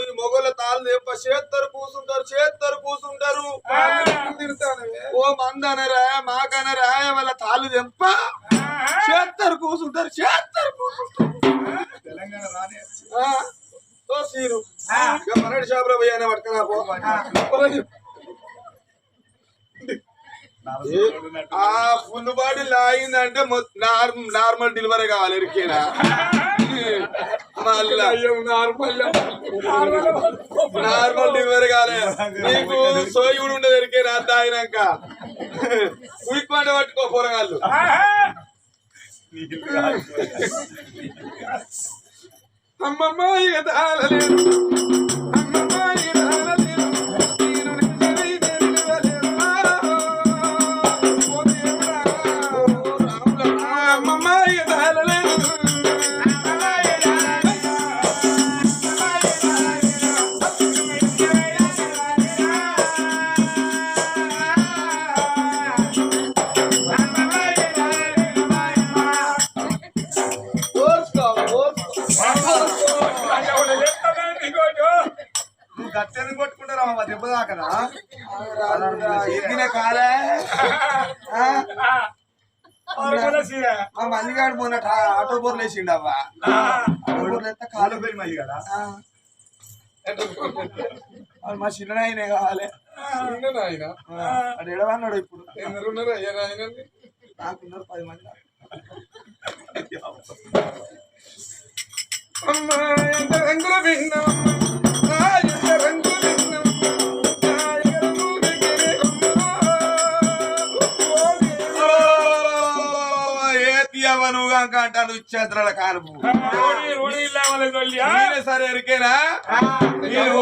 ఈ మొగల తాళ్ళు తెప్ప చేత్తరు కూసుంటారు చేత్తరు కూసుంటారు. ఓ మందనరా మాకనరా వాళ్ళ తాళ్ళు తెంప? చేస్తారు కూసుంటారు చేస్తారు కూసుంటారు. తెలంగాణ రానే. సీను. మరడి షాపులో పట్టుకున్నా ఆ. ఫుల్ బాడీ లాగిందంటే నార్మల్ డెలివరీ కావాలి ఇరికేనా? నార్మల్. నార్మల్ డెలివరీ కాలే. నీకు సోయి కూడా ఉండదు ఎరికేనా అంత అయినాక క్విక్ పంట పట్టుకో పోరగాళ్ళు. అమ్మమ్మ ఇక తాళలేదు వేసిండు అవ్వా కాలు పోయి మళ్ళీ కదా? మా చిన్ననాయనే కావాలి. వాడు ఎడవన్నాడు ఇప్పుడు. నాకున్నారు పది మంది. అమ్మా ఎంత రంగుల భిన్నం ఎంత రంగుల భిన్నం అంటాను ఇచ్చేంద్రాల కానుపు నేనే సరే ఎరికేనా? నేను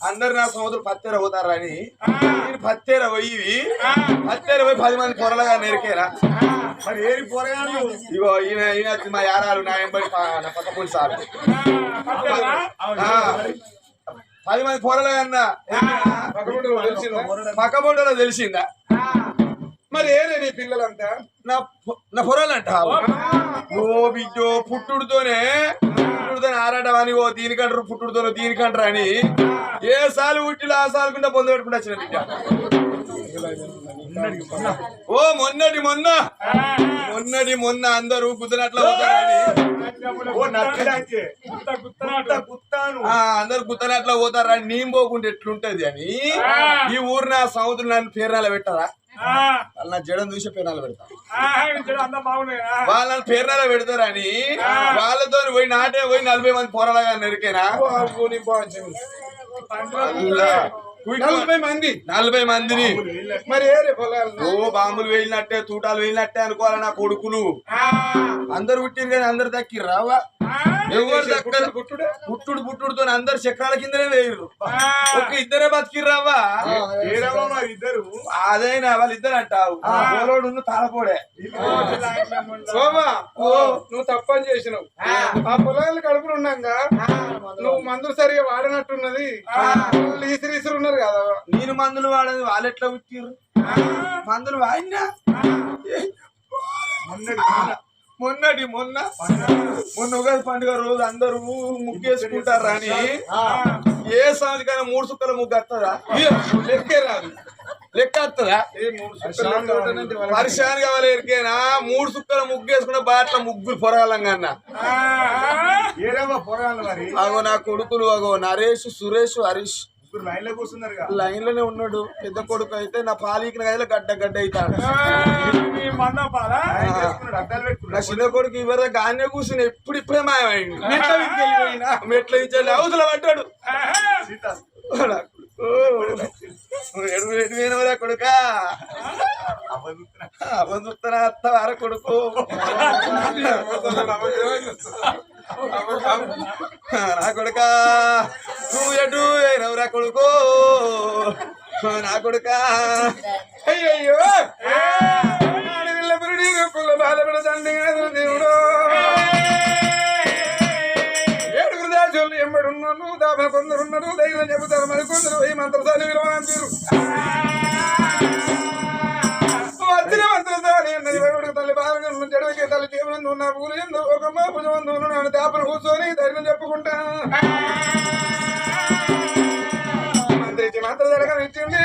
అందరు నా సోదరు పత్తెర పోతారని నేను పత్తెర పోయి పత్తెర పోయి పది మంది పొరలుగా నెరికేనా మరి ఏరి పోరగాళ్ళు ఇగో ఈయన వచ్చి మా యారాలు నా ఎంబడి నా పక్క పోయి సార్. పది మంది పొరలుగా అన్నా. పక్కపొంటలో తెలిసిందా? మరి ఏరే నీ పిల్లలంతా నా నా పొరలు అంటావు ఓ బిడ్డో పుట్టుడుతోనే పుట్టుడుతోనే ఆరాటం అని ఓ దీనికంటారు పుట్టుడుతోనే దీనికంటారు అని ఏ సాలు పుట్టిలో ఆ సాలు కింద పొందు పెట్టుకుంటా వచ్చిన బిడ్డ. ఓ మొన్నటి మొన్న మొన్నటి మొన్న అందరూ గుద్దనట్ల అందరు గుద్దనట్ల పోతారని నేను పోకుంటే ఎట్లుంటది అని ఈ ఊరు నా సముద్రం నన్ను పేరునాల పెట్టరా? వాళ్ళు నా జడం చూసే పేరునాల పెడతా. వాళ్ళని పేర్నాల పెడతారని వాళ్ళతో పోయి నాటే పోయి నలభై మంది పోరాడగా నరికేనా? నలభై మంది. నలభై మందిని. మరి ఓ బాంబులు వెళ్ళినట్టే తూటాలు వెళ్ళినట్టే అనుకోవాలి నా కొడుకులు? అందరు పుట్టిరు కానీ అందరు దక్కి రావా ఎవరు దక్కరు పుట్టుడే పుట్టుడు? పుట్టుడుతో అందరు చక్రాల కిందనే వేయరు ఒక ఇద్దరే బతికిర్రావా ఇద్దరు. అదైనా వాళ్ళు ఇద్దరు అంటావు పోలోడు తాళపోడే సోమా ఓ. నువ్వు తప్పని చేసినావు. ఆ. పొలాలు కడుపులు ఉన్నాగా? నువ్వు మందులు సరిగా వాడినట్టున్నది? వాళ్ళు ఈసిరి ఈసిరి ఉన్నారు కదా. నేను మందులు వాడేది వాళ్ళు ఎట్లా పుట్టిర్రు మందులు వాడినా? మొన్నటి మొన్న మొన్న ఉగాది పండుగ రోజు అందరూ ముగ్గేసుకుంటారు అని? ఏ సాధికైనా మూడు సుక్కల ముగ్గు వస్తుందా లెక్కే రాదు. లెక్క వస్తుందా పరిశాన్ కావాలి ఎరికేనా? మూడు సుక్కల ముగ్గు వేసుకున్న బాట్ల ముగ్గురు పొరగాలంగా అగో నా కొడుకులు అగో నరేష్ సురేష్ హరీష్. లైన్లో కూర్చున్నారు లైన్లోనే ఉన్నాడు. పెద్ద కొడుకు అయితే నా పాలికిన గదిలో గడ్డ గడ్డ అవుతాడు. నా చిన్న కొడుకు ఇవర గానే కూర్చుని ఎప్పుడు ఇప్పుడే మాయమైంది మెట్ల ఇచ్చాడు అవతల పడ్డాడు. కొడుక? అబందుతున్నా అత్త వార కొడుకు? నా కొడుకా నువ్వు ఎటు పోయినవరా కొడుకో? నా కొడుకా. అయ్యయ్యో! అడవిల్ల పురుడి గొప్పల బాధపడదండి దేవుడు ఏడుగురు దాచులు ఎంబడున్నారు దాపన కొందరున్నారు దైవం చెబుతారు మరి కొందరు ఈ మంత్రసాని విలువనంటారు వచ్చిన నా పూలు ఒక మా భుజమందు నన్ను దాపన కూర్చొని ధైర్యం చెప్పుకుంటా. మంత్రి మాత్రం జరగం ఇచ్చింది.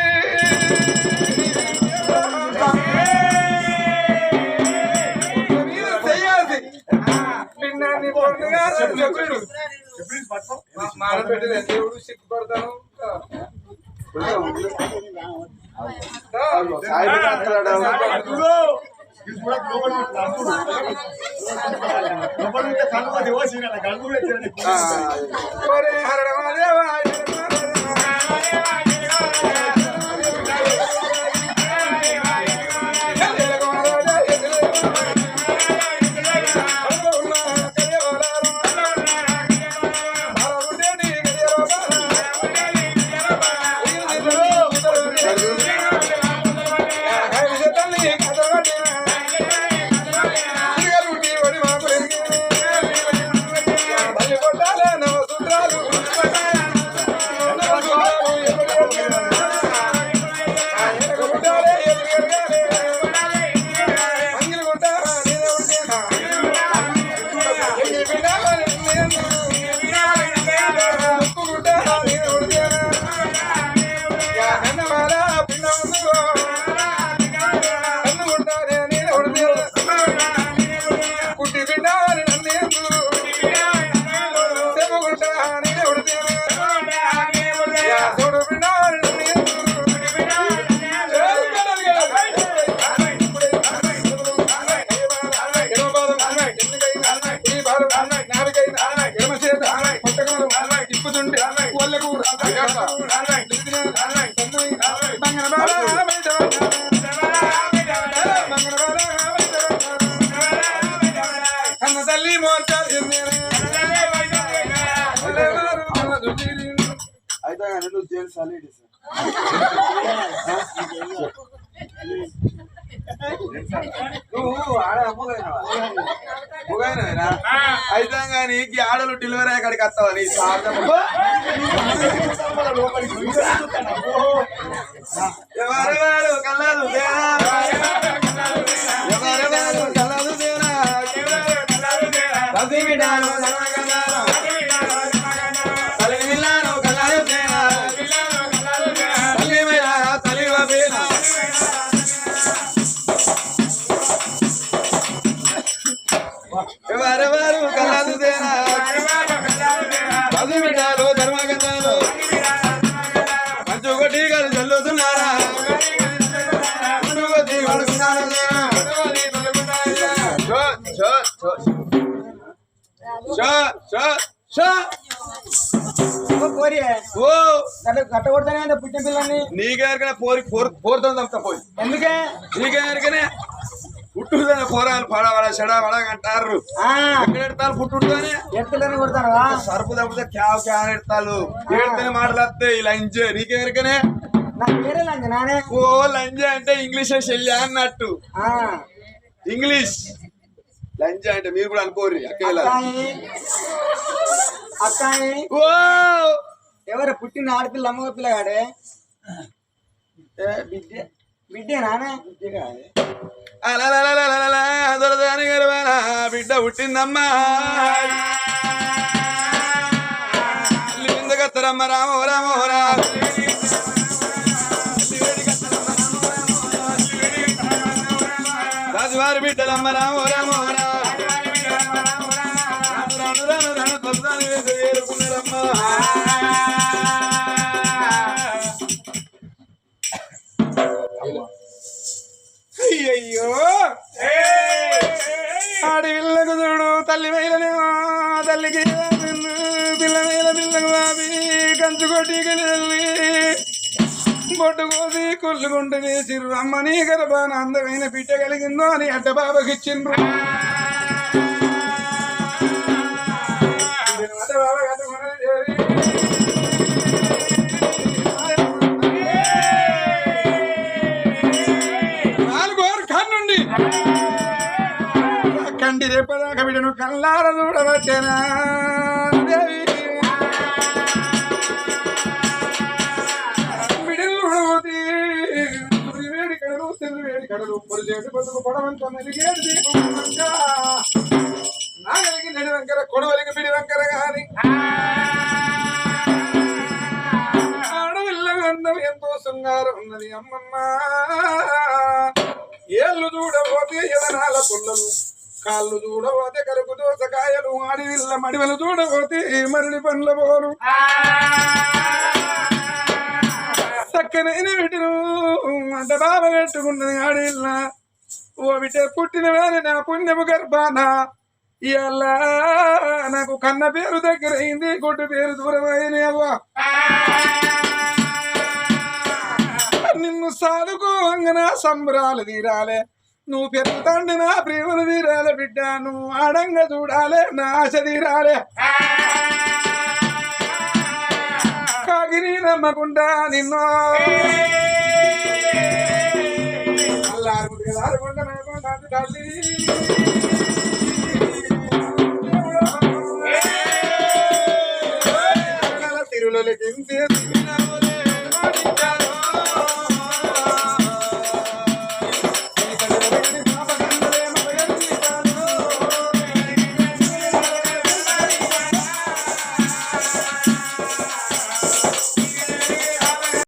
పిన్నాన్ని మారపెట్టలేదు దేవుడు సిగ్గుపడతాను. ఆ, ఒరే హరడమాదేవా, అయితే కానీ నువ్వు జైలు నువ్వు ఆడ అయితే కానీ ఈ ఆడలు డెలివరీ అక్కడికి వస్తావా నీ సార్థం ఎవరెవరు కళ్ళదు దేనా? రసి బిడ్డలు ధర్మగంధాలు. మంచు కొట్టి గారు చల్లుతున్నారా? నీకెవరికైనా పోరి. పోర్ పోరుతో చంపుతా పోయి ఎందుకే? నీకెవరికైనా పుట్టుదనే పోరాలు పడవడ చెడవడ అంటారు ఎక్కడ ఎడతారు పుట్టుడుతోనే ఎత్తులని కొడతానవా సరుపు తప్పితే క్యావ్ క్యావ్ ఎడతారు. ఏడితేనే మాటలు వస్తాయి ఇలా ఇంజే నీకెవరికనే నాకు వేరే లంచ నానే? ఓ లంజ అంటే ఇంగ్లీష్ చెల్లి అన్నట్టు. ఆ, ఇంగ్లీష్. లంజ అంటే మీరు కూడా అనుకోర్రి అక్కడ ఓ! ఎవరు పుట్టిన ఆడపిల్ల అమ్మగ పిల్లగాడే? బిడ్డే. బిడ్డే దొరదాని గర్భాన బిడ్డ పుట్టిందమ్మా. లిందగత్తరమ్మ రామో రామో రా రాజువారి బిడ్డలమ్మ రామో రామో రా అయ్యయ్యో. ఆడి పిల్లకు చూడు తల్లి వేలనేమో తల్లికి పిల్లు, వేల పిల్లకు బాబి కంచు కొట్టికి వెళ్ళి బొట్టు కోసి కొల్లుగుంట వేసిర్రు అమ్మని గర్భాన అందమైన బిడ్డ కలిగిందో అని అడ్డ రేపదాకా బిడ్డను కల్లార చూడవచ్చేనా? దేవి కడలు పొడిచేటి బతుకు పొడవంత మెలిగేడు నాగలికి వంకర కొడవలికి బిడి వంకర గాని. ఆడవిల్ల గంధం ఎంతో శృంగారం ఉన్నది అమ్మమ్మ. ఏళ్ళు చూడబోతే ఎదనాల పుల్లలు కాళ్ళు చూడబోతే కరుకు దోసకాయలు అడవిల్ల మడివలు చూడబోతే మరడి పండ్ల పోరు చక్కనైన వీటిను అంత బాబ పెట్టుకున్నది ఆడిల్ల ఓ బిడ్డ పుట్టిన వేరే నా పుణ్యము గర్భాన ఇవాళ నాకు కన్న పేరు దగ్గర అయింది కొట్టు పేరు దూరమైన అవ్వ. నిన్ను సాదుకో అంగన సంబరాలు తీరాలే. నువ్వు పెరుగుతాండి నా ప్రేమలు తీరాలే బిడ్డ? నువ్వు ఆడంగా చూడాలే నా ఆశ తీరాలే. కాగిని నమ్మకుండా నిన్ను. అల్లారు అల్లారు తల్లి